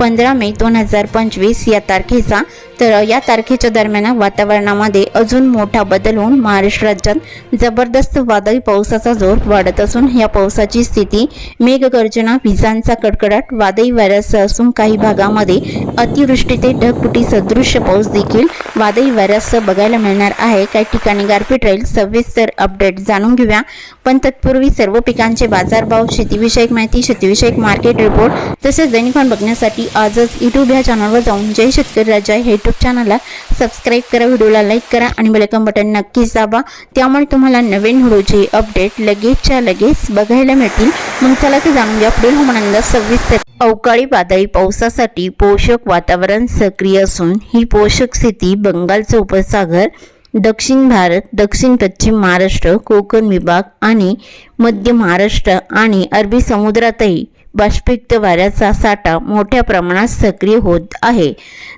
पंधरा मे दोन हजार पंचवीस या तारखेचा. तर या तारखेच्या दरम्यान वातावरणामध्ये अजून मोठा बदल होऊन महाराष्ट्र राज्यात जबरदस्त वादळी पावसाचा जोर वाढत असून या पावसाची स्थिती मेघगर्जना विजांचा कडकडाट वादळी वाऱ्यासह असून काही भागामध्ये अतिवृष्टी ते ढगफुटी सदृश्य पाऊस देखील वादळी वाऱ्यासह बघायला मिळणार आहे. काही ठिकाणी गारपीट राहील. सविस्तर अपडेट जाणून घेऊया. पण तत्पूर्वी सर्व पिकांचे बाजारभाव शेतीविषयक माहिती शेतीविषयक मार्केट रिपोर्ट तसेच दैनिकवान बघण्यासाठी आजच यूट्यूब ह्या चॅनलवर जाऊन जय शेतकरी राजा हे यूट्यूब चॅनलला सबस्क्राईब करा व्हिडिओला लाईक करा आणि बेलकन बटन नक्कीच दाबा. त्यामुळे तुम्हाला नवीन व्हिडिओचे अपडेट लगेचच्या लगेच बघायला मिळतील. मग चला ते जाणून घ्या पुढील हवामान सव्वीस अवकाळी वादळी पावसासाठी पोषक वातावरण सक्रिय असून ही पोषक स्थिती बंगालचा उपसागर दक्षिण भारत दक्षिण पश्चिम महाराष्ट्र कोकण विभाग आणि मध्य महाराष्ट्र आणि अरबी समुद्रातही बाष्पयुक्त वाऱ्याचा साठा मोठ्या प्रमाणात सक्रिय होत आहे.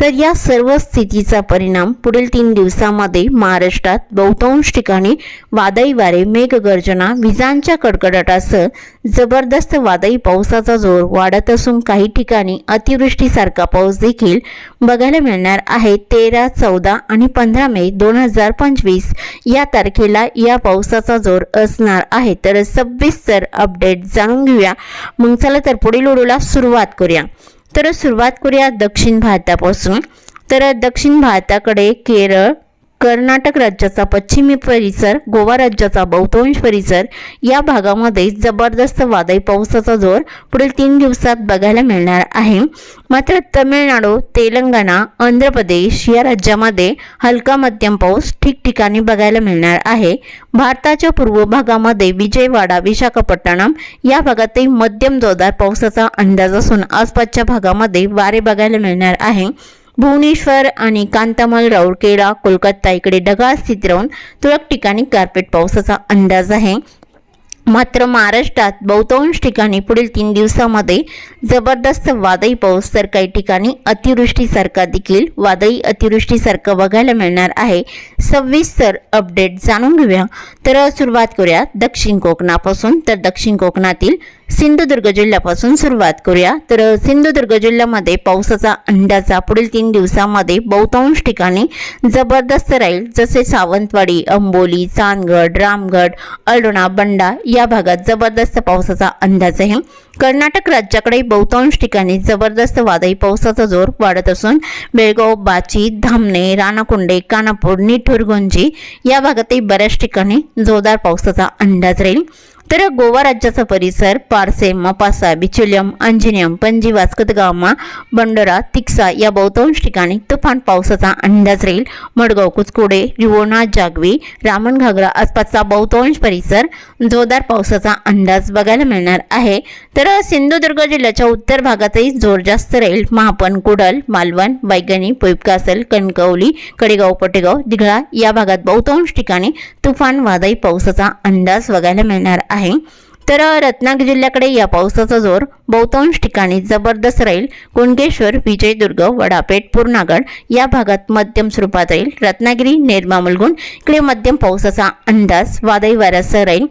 तर या सर्व स्थितीचा परिणाम पुढील तीन दिवसामध्ये महाराष्ट्रात बहुतांश ठिकाणी वादळी वारे मेघगर्जना विजांच्या कडकडाटासह जबरदस्त वादळी पावसाचा जोर वाढत असून काही ठिकाणी अतिवृष्टीसारखा पाऊस देखील बघायला मिळणार आहे. तेरा चौदा आणि पंधरा मे दोन हजार पंचवीस या तारखेला या पावसाचा जोर असणार आहे. तर सविस्तर अपडेट जाणून घेऊया. मग चला तर पुढील व्हिडिओला सुरुवात करूया. तर सुरुवात करूया दक्षिण भारतापासून. तर दक्षिण भारताकडे केरळ कर्नाटक राज्याचा पश्चिमी परिसर गोवा राज्याचा बहुतांश परिसर या भागामध्ये जबरदस्त वादळी पावसाचा जोर पुढील तीन दिवसात बघायला मिळणार आहे. मात्र तमिळनाडू तेलंगणा आंध्र प्रदेश या राज्यामध्ये हलका मध्यम पाऊस ठिकठिकाणी बघायला मिळणार आहे. भारताच्या पूर्व भागामध्ये विजयवाडा विशाखापट्टणम या भागातही मध्यम जोरदार पावसाचा अंदाज असून आसपासच्या भागामध्ये वारे बघायला मिळणार आहे. भुवनेश्वर आणि कांतामल राऊरकेला कोलकाता इकडे ढगाळ स्थिती राहून तुरळक ठिकाणी गारपीट पावसाचा अंदाज आहे. मात्र महाराष्ट्रात बहुतांश ठिकाणी पुढील तीन दिवसामध्ये जबरदस्त वादळी पाऊस तर काही ठिकाणी अतिवृष्टीसारखा देखील वादळी अतिवृष्टीसारखं बघायला मिळणार आहे. सविस्तर अपडेट जाणून घेऊया. तर सुरुवात करूया दक्षिण कोकणापासून. तर दक्षिण कोकणातील सिंधुदुर्ग जिल्ह्यापासून सुरुवात करूया. तर सिंधुदुर्ग जिल्ह्यामध्ये पावसाचा अंदाजा पुढील तीन दिवसामध्ये बहुतांश ठिकाणी जबरदस्त राहील. जसे सावंतवाडी अंबोली चांदगड रामगड अळोणा बंडा या भागात जबरदस्त पावसाचा अंदाज आहे कर्नाटक राज्याकडे बहुतांश ठिकाणी जबरदस्त वादळी पावसाचा जोर वाढत असून बेळगाव बाची धामणे राणाकुंडे कानापूर निठुरगुंजी या भागातही बऱ्याच ठिकाणी जोरदार पावसाचा अंदाज राहील. तर गोवा राज्याचा परिसर पारसे मपासा बिचुलियम अंजिनियम पणजी वास्कतगावमा बंडोरा तिक्सा या बहुतांश ठिकाणी तुफान पावसाचा अंदाज राहील. मडगाव कुचकोडे रिवोणा जागवी रामण घागरा आसपासचा बहुतांश परिसर जोरदार पावसाचा अंदाज बघायला मिळणार आहे. तर सिंधुदुर्ग जिल्ह्याच्या उत्तर भागातही जोर जास्त राहील. महापण कुडल मालवण बैगणी पोईपकासल कणकवली कडेगाव पटेगाव दिघळा या भागात बहुतांश ठिकाणी तुफान वादळी पावसाचा अंदाज बघायला मिळणार आहे तर रत्नागिरी जिल्ह्याकडे या पावसाचा जोर बहुतांश ठिकाणी जबरदस्त राहील. कुणकेश्वर विजयदुर्ग वडापेठ पूर्णागड या भागात मध्यम स्वरूपात राहील. रत्नागिरी नेरमा मुलगुण इकडे मध्यम पावसाचा अंदाज वादळी वाऱ्यासह राहील.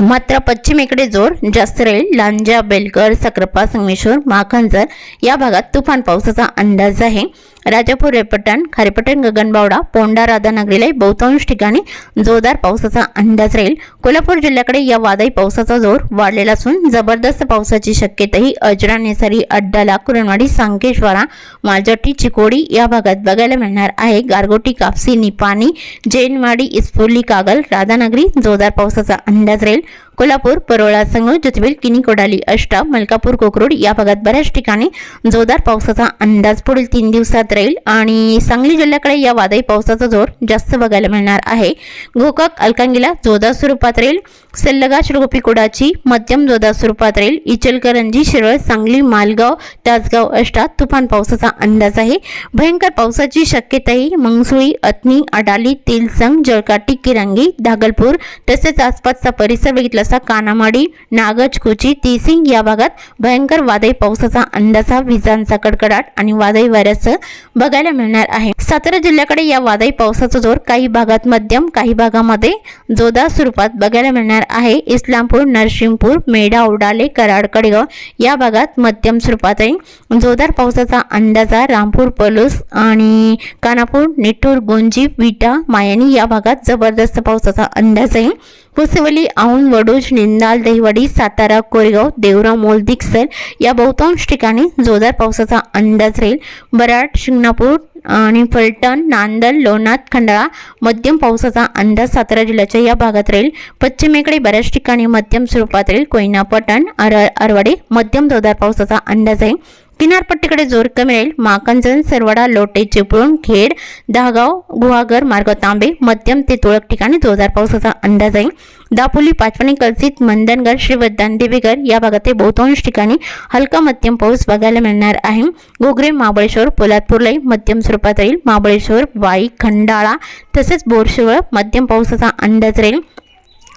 मात्र पश्चिमेकडे जोर जास्त राहील. लांजा बेलकर सक्रापा संगमेश्वर माखंजर या भागात तुफान पावसाचा अंदाज आहे. राजापूर रेपटण खारेपटण गगनबावडा पोंडा राधानगरीला बहुतांश ठिकाणी जोरदार पावसाचा अंदाज राहील. कोल्हापूर जिल्ह्याकडे या वादळी पावसाचा जोर वाढलेला असून जबरदस्त पावसाची शक्यताही अजरा नेसारी अड्डाला कुरणवाडी सांकेश्वरा माजटी चिकोडी या भागात बघायला मिळणार आहे. गारगोटी कापसी निपाणी जैनवाडी इस्फुर्ली कागल राधानगरी जोरदार पावसाचा अंदाज राहील. कोल्हापूर परोळा संघ ज्योतिबेल किनी कोडाली अष्टा मलकापूर कोकरोड या भागात बऱ्याच ठिकाणी जोरदार पावसाचा अंदाज पुढील तीन दिवसात राहील आणि सांगली जिल्ह्याकडे या वादळी पावसाचा जोर जास्त बघायला मिळणार आहे. गोकाक अलकांगीला जोरदार स्वरूपात राहील. सल्लगा श्रीगोपी कोडाची मध्यम जोरदार स्वरूपात राहील. इचलकरंजी शिरळ सांगली मालगाव तासगाव अष्टा तुफान पावसाचा अंदाज आहे. भयंकर पावसाची शक्यताही मंगसुळी अतनी अडाली तेलसंग जळकाटी किरंगी धागलपूर तसेच आसपासचा परिसर बघितला तसा कानामाडी नागजकुची तिसिंग या भागात भयंकर वादळी पावसाचा अंदाजा विजांचा कडकडाट आणि वादळी वाऱ्याचं बघायला मिळणार आहे. सातारा जिल्ह्याकडे या वादळी पावसाचा जोर काही भागात मध्यम काही भागामध्ये जोरदार स्वरूपात बघायला मिळणार आहे. इस्लामपूर नरसिंहपूर मेढा उडाले कराड कडेगाव या भागात मध्यम स्वरूपात आहे जोरदार पावसाचा अंदाजा रामपूर पलूस आणि कानापूर निठूर गोंजी विटा मायानी या भागात जबरदस्त पावसाचा अंदाज आहे कुसवली औंध वडूज निंदाल दहिवडी सातारा कोरेगाव देवरा मोल दिक्सर या बहुतांश ठिकाणी जोरदार पावसाचा अंदाज राहील. बराड शिंगणापूर आणि फलटण नांदल लोणाद खंडाळा मध्यम पावसाचा अंदाज सातारा जिल्ह्याच्या या भागात राहील. पश्चिमेकडे बऱ्याच ठिकाणी मध्यम स्वरूपात राहील. कोयना पटण अर अरवाडे मध्यम जोरदार पावसाचा अंदाज आहे. किनारपट्टीकडे जोर कमी राहील. माकंजन सरवाडा लोटे चिपळूण खेड दहागाव गुहागर मार्ग तांबे मध्यम ते तुळक ठिकाणी जोरदार पावसाचा अंदाज आहे. दापोली पाचवणी कलसित मंदनगड श्रीवर्धन देवीगड या भागातील बहुतांश ठिकाणी हलका मध्यम पाऊस बघायला मिळणार आहे. गोगरे महाबळेश्वर पोलादपूरलाही मध्यम स्वरूपात राहील. महाबळेश्वर वाई खंडाळा तसेच बोरशिवळ मध्यम पावसाचा अंदाज राहील.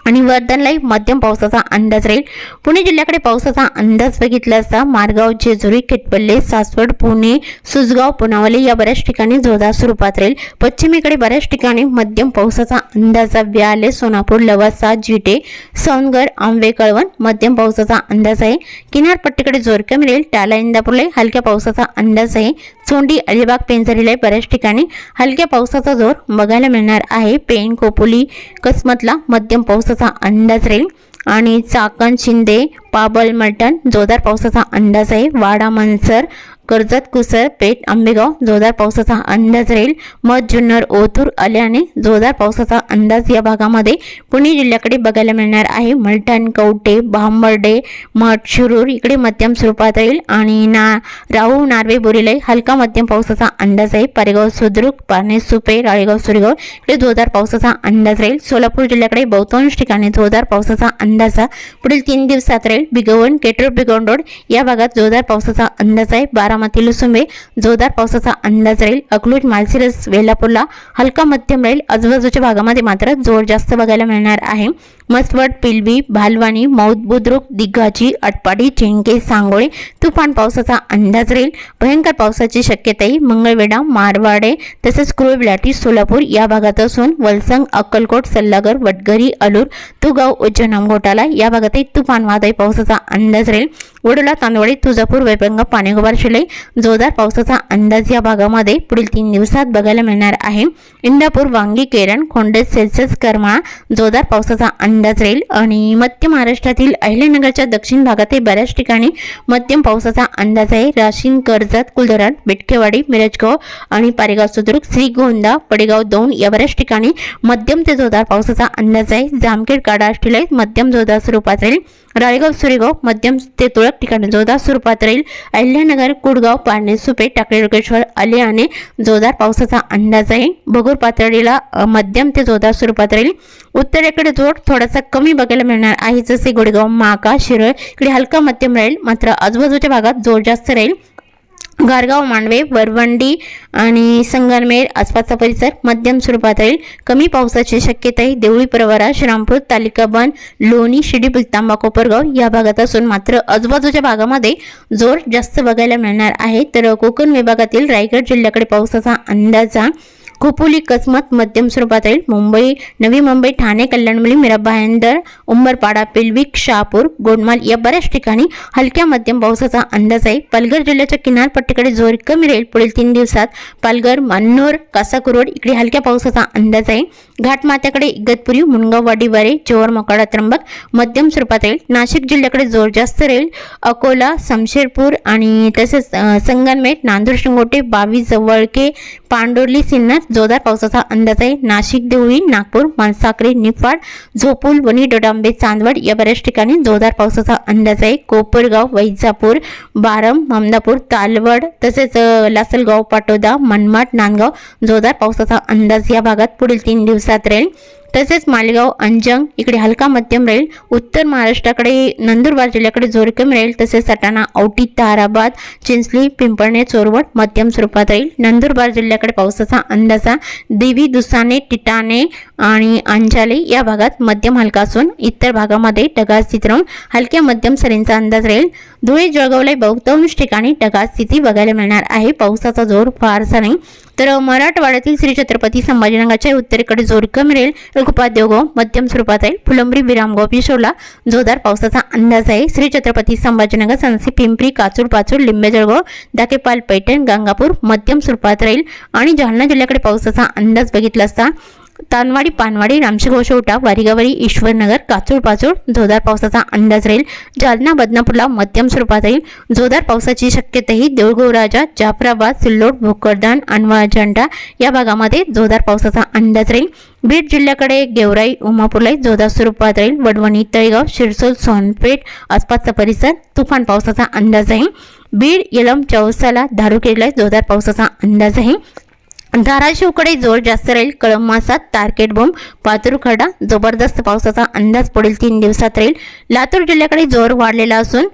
आणि वर्धनलाही मध्यम पावसाचा अंदाज राहील. पुणे जिल्ह्याकडे पावसाचा अंदाज बघितला असता मारगाव जेजुरी केटपल्ले सासवड पुणे सुजगाव पुनावले या बऱ्याच ठिकाणी जोरदार स्वरूपात राहील. पश्चिमेकडे बऱ्याच ठिकाणी मध्यम पावसाचा अंदाज व्याले सोनापूर लवासा जिटे सौंदगड आंबे कळवण मध्यम पावसाचा अंदाज आहे. किनारपट्टीकडे जोर कमी राहील. टाला इंदापूरला हलक्या पावसाचा अंदाज आहे. चोंडी अलिबाग पेंजरीला बऱ्याच ठिकाणी हलक्या पावसाचा जोर बघायला मिळणार आहे. पेन कोपोली कसमतला मध्यम पावसाचा अंदाज राहील. आणि चाकण शिंदे पाबल मलटण जोरदार पावसाचा अंदाज आहे. वाडा मनसर कर्जत कुसर पेठ आंबेगाव जोरदार पावसाचा अंदाज राहील. मध जुन्नर ओथूर आल्याने जोरदार पावसाचा अंदाज या भागामध्ये पुणे जिल्ह्याकडे बघायला मिळणार आहे. मलठण कवटे भांबर्डे मठ शिरूर इकडे मध्यम स्वरूपात राहील. आणि ना राहू नार्वे बोरीलाई हलका मध्यम पावसाचा अंदाज आहे. पारेगाव सुद्रुक पारणे सुपे राळेगाव सुरेगाव इकडे जोरदार पावसाचा अंदाज राहील. सोलापूर जिल्ह्याकडे बहुतांश ठिकाणी जोरदार पावसाचा अंदाज पुढील तीन दिवसात राहील. बिगवण केटर बिगवण रोड या भागात जोरदार पावसाचा अंदाज आहे. बारा बारामती लुसुंबे जोरदार पावसाचा अंदाज राहील. अकलूज मालसिरस वेल्हापूरला हलका मध्यम राहील. आजूबाजूच्या भागामध्ये मात्र जोर जास्त बघायला मिळणार आहे. मसवड पिलवी भालवाणी मौत बुद्रुक दिग्गाजी अटपाडी चिंके सांगोळे तुफान पावसाचा अंदाज राहील भयंकर पावसाची शक्यताही मंगळवेढा मारवाडे तसेच कुळबिलाटी सोलापूर या भागात असून वलसंग अक्कलकोट सल्लागर वडगरी अलूर तुगाव उज्जैन घोटाला या भागातही तुफान वादळी पावसाचा अंदाज राहील वडोला तांदवाडी तुळजापूर वैभंगा पाणीगोबार शिले जोरदार पावसाचा अंदाज या भागामध्ये पुढील तीन दिवसात बघायला मिळणार आहे. इंदापूर वांगी केरण खोंडे सेल्सेस करमाळा जोरदार पावसाचा अंदाज राहील. आणि मध्य महाराष्ट्रातील अहिल्यानगरच्या दक्षिण भागातही बऱ्याच ठिकाणी मध्यम पावसाचा अंदाज आहे. राशीन कर्जत कुलधरण बेटकेवाडी मिरजगाव आणि पारेगाव सुद्रुक श्रीगोंदा पडेगाव दोन या बऱ्याच ठिकाणी मध्यम ते जोरदार पावसाचा अंदाज आहे. जामखेड काडा मध्यम जोरदार स्वरूपात राहील. राळेगाव सुरेगाव मध्यम ते तुळक ठिकाणी जोरदार स्वरूपात राहील. अहिल्यानगर कुडगाव पारणे सुपे टाकळी लोकेश्वर आले जोरदार पावसाचा अंदाज आहे. भगूर पातळीला मध्यम ते जोरदार स्वरूपात राहील. उत्तरेकडे जोर थोडासा कमी बघायला मिळणार आहे. जसे गुडगाव माका शिरळ इकडे हलका मध्यम राहील. मात्र आजूबाजूच्या भागात जोर जास्त राहील. गारगाव मांडवे वरवंडी आणि संगमनेर आसपासचा परिसर मध्यम स्वरूपात राहील. कमी पावसाची शक्यताही देवळी परवारा श्रामपूर तालिकाबंद लोणी शिडी तांबा कोपरगाव या भागात असून मात्र आजूबाजूच्या भागामध्ये जोर जास्त बघायला मिळणार आहे. तर कोकण विभागातील रायगड जिल्ह्याकडे पावसाचा अंदाजा खोपोली कसमत मध्यम स्वरूपात येईल मुंबई नवी मुंबई ठाणे कल्याणमुली मीरा भायंदर उंबरपाडा पिलविक शहापूर गोंडमाल या बऱ्याच ठिकाणी हलक्या मध्यम पावसाचा अंदाज आहे. पालघर जिल्ह्याच्या किनारपट्टीकडे जोर कमी राहील. पुढील तीन दिवसात पालघर मान्नोर कासाकुरोड इकडे हलक्या पावसाचा अंदाज आहे. घाटमात्याकडे इगतपुरी मुनगाव वाडीवारे जोर मोकाडा त्र्यंबक मध्यम स्वरूपात राहील नाशिक जिल्ह्याकडे जोर जास्त राहील. अकोला समशेरपूर आणि तसेच संगनमेट नांदूर शिंगोटे बावी जवळके पांडोर्ली सिन्नर जोरदार पावसाचा अंदाज आहे. नाशिक देवळी नागपूर मनसाकरे निफाड झोपूल वणी डोडांबे चांदवड या बऱ्याच ठिकाणी जोरदार पावसाचा अंदाज आहे. कोपरगाव वैजापूर बारम ममदापूर तालवड तसेच लासलगाव पाटोदा मनमाड नांदगाव जोरदार पावसाचा अंदाज या भागात पुढील तीन दिवस राहील तसेच मालेगाव अंजंग इकडे हलका मध्यम राहील. उत्तर महाराष्ट्राकडे नंदुरबार जिल्ह्याकडे जोर कमी राहील. तसेच सटाणा औटी ताराबाद चिंचली पिंपळणे चोरवड मध्यम स्वरूपात राहील. नंदुरबार जिल्ह्याकडे पावसाचा अंदाजा देवी दुसाने टिटाणे आणि अंजाले या भागात मध्यम हलका असून इतर भागामध्ये ढगाळ स्थिती राहून हलक्या मध्यम सरींचा अंदाज राहील. धुळे जळगावला बहुतांश ठिकाणी ढगाळ स्थिती बघायला मिळणार आहे. पावसाचा जोर फारसा नाही. तर मराठवाड्यातील श्री छत्रपती संभाजीनगरच्या उत्तरेकडे जोर कमी राहील. उपाद्योगो मध्यम स्वरूपात आहे. फुलंब्री विरामगाव पिशोला जोरदार पावसाचा अंदाज आहे. श्री छत्रपती संभाजीनगर सनसी पिंपरी काचूर पाचूर लिंबेजळगाव दाकेपाल पैठण गंगापूर मध्यम स्वरूपात राहील. आणि जालना जिल्ह्याकडे पावसाचा अंदाज बघितला असता तानवाडी पानवाडी रामशी घोषवटा ईश्वरनगर काचूर पाचूर जोरदार पावसाचा अंदाज राहील. जालना बदनापूरला मध्यम स्वरूपात राहील. जोरदार पावसाची शक्यताही देऊळगोराजा जाफराबाद सिल्लोड भोकरदान अनवा झंडा या भागामध्ये जोरदार पावसाचा अंदाज राहील. बीड जिल्ह्याकडे गेवराई उमापूरलाई जोरदार स्वरूपात राहील. वडवणी तळेगाव शिरसोल सोनपेठ आसपासचा परिसर तुफान पावसाचा अंदाज आहे बीड यलम चौसाला धारुकेला जोरदार पावसाचा अंदाज आहे धाराशिवकडे जोर जास्त राहील कळंब मासात तारकेट बोंब पातुरखडा जबरदस्त पावसाचा अंदाज पुढील तीन दिवसात राहील. लातूर जिल्ह्याकडे जोर वाढलेला असून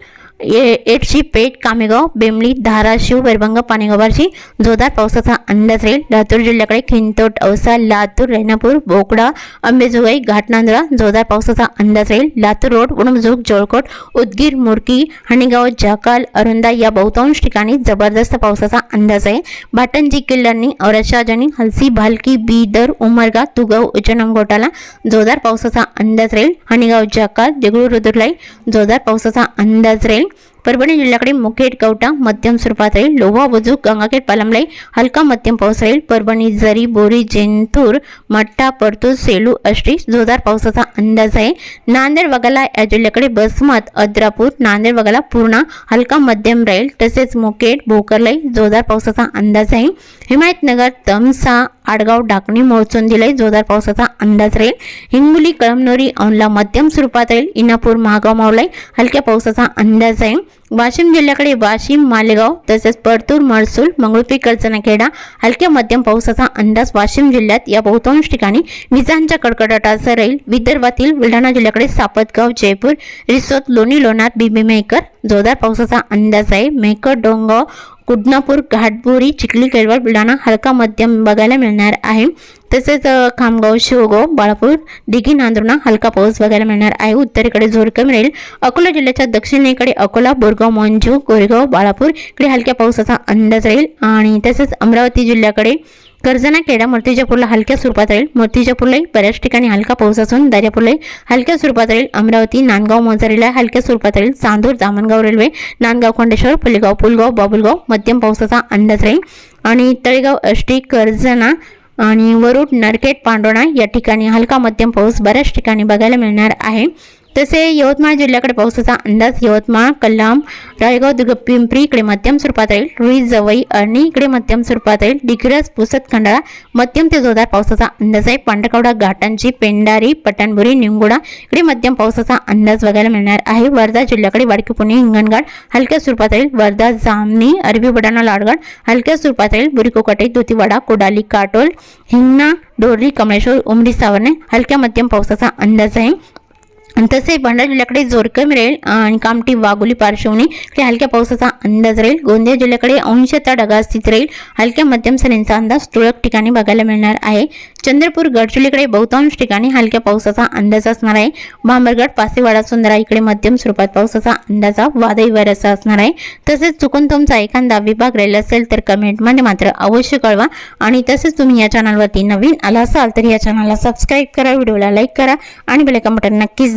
एडशी पेठ कामेगाव बेमली धाराशिव वैरभंग पाणेगावाची जोरदार पावसाचा अंदाज राहील. लातूर जिल्ह्याकडे खिंतोट औसा लातूर रेणापूर बोकडा अंबेजोगाई घाटनांदळा जोरदार पावसाचा अंदाज राहील. लातूर रोड उणमजुग जोळकोट उदगीर मुरकी हणीगाव जाकाल अरुंदा या बहुतांश ठिकाणी जबरदस्त पावसाचा अंदाज आहे. भाटंजी किल्ल्यांनी औरशाजानी हलसी भालकी बीदर उमरगा तुगाव उचनम घोटाला जोरदार पावसाचा अंदाज राहील. हणीगाव जाकाल देगळूर रुदुरलाई जोरदार पावसाचा अंदाज राहील. परभणी जिल्ह्याकडे मुखेड कवटा मध्यम स्वरूपात राहील. लोहा बुजुक गंगाखेड पालमलाई हलका मध्यम पाऊस राहील. परभणी जरी बोरी जेंथूर मट्टा परतूर सेलू अष्टी जोरदार पावसाचा अंदाज आहे. नांदेड वगळा या जिल्ह्याकडे बसमत अद्रापूर नांदेड वगळा पूर्णा हलका मध्यम राहील. तसेच मुखेड भोकरलाई जोरदार पावसाचा अंदाज आहे. हिमायतनगर तमसा आडगाव डाकणी मोळचोंदीलाही जोरदार पावसाचा अंदाज राहील. हिंगोली कळमनोरी औनला मध्यम स्वरूपात राहील. इनापूर महागाव मावलाई हलक्या पावसाचा अंदाज आहे वाशिम जिल्ह्याकडे वाशिम मालेगाव तसेच परतूर महसूल मंगळुपी खेडा हलक्या मध्यम पावसाचा अंदाज वाशिम जिल्ह्यात या बहुतांश ठिकाणी विजांच्या कडकडाटासह राहील. विदर्भातील बुलढाणा जिल्ह्याकडे सापतगाव जयपूर रिसोद लोणी लोणार बिबीमेकर जोरदार पावसाचा अंदाज आहे. मेकर डोंगाव कुडनापूर घाटबोरी चिखली केळवळ बुलढाणा हलका मध्यम बघायला मिळणार आहे. तसेच खामगाव शिवगाव बाळापूर दिघी नांदुर्णा हलका पाऊस बघायला मिळणार आहे. उत्तरेकडे जोर कमी राहील अकोला जिल्ह्याच्या दक्षिणेकडे अकोला बोरगाव मंजू गोरेगाव बाळापूर. इकडे हलक्या पावसाचा अंदाज राहील. आणि तसेच अमरावती जिल्ह्याकडे कर्जना खेडा मूर्तिजापूरला हलक्या स्वरूपात राहील मूर्तिजापूरलाही बऱ्याच ठिकाणी हलका पाऊस असून दर्यापूरलाही हलक्या स्वरूपात राहील अमरावती नांदगाव मोजारीला हलक्या स्वरूपात राहील चांदूर दामणगाव रेल्वे नांदगाव खंडेश्वर पुलेगाव पुलगाव बाबुलगाव मध्यम पावसाचा अंदाज राहील. आणि तळेगाव अष्टी कर्जना आणि वरुड नरकेट पांडोणा या ठिकाणी हलका मध्यम पाऊस बऱ्याच ठिकाणी बघायला मिळणार आहे. तसे यवतमाळ जिल्ह्याकडे पावसाचा अंदाज यवतमाळ कल्लाम रायगाव दुर्ग पिंपरी इकडे मध्यम स्वरूपात राहील रुई जवई अरणी इकडे मध्यम स्वरूपात राहील डिग्रस पुसत खंडाळा मध्यम ते जोरदार पावसाचा अंदाज आहे. पांढरकवडा घाटांची पेंडारी पटाणबुरी निंगुडा इकडे मध्यम पावसाचा अंदाज बघायला मिळणार आहे. वर्धा जिल्ह्याकडे वाडकी पुणे हिंगणघाट हलक्या स्वरूपात राहील वर्धा जामनी अरबी बडाणा लाडगड हलक्या स्वरूपात राहील बुरिकोकाटे दुतीवाडा कोडाली काटोल हिंगणा डोरली कमळेश्वर उमरी सावरणे हलक्या मध्यम पावसाचा अंदाज आहे. तसे भंडारा जिल्ह्याकडे जोर कमी राहील आणि कामठी वाघोली पार्श्वनी इकडे हलक्या पावसाचा अंदाज राहील. गोंदिया जिल्ह्याकडे अंशता ढगास्थित राहील. हलक्या मध्यम सरींचा अंदाज तुळक ठिकाणी बघायला मिळणार आहे. चंद्रपूर गडचिरोलीकडे बहुतांश ठिकाणी हलक्या पावसाचा अंदाज असणार आहे. भांबरगड पासेवाडा सुंदरा इकडे मध्यम स्वरूपात पावसाचा अंदाजा वादळी वाऱ्याचा असणार आहे. तसेच चुकून तुमचा एखादा विभाग राहिला असेल तर कमेंटमध्ये मात्र अवश्य कळवा. आणि तसेच तुम्ही या चॅनलवरती नवीन आला असाल तर या चॅनलला सबस्क्राईब करा व्हिडिओला लाईक करा आणि बेलेका बटन नक्कीच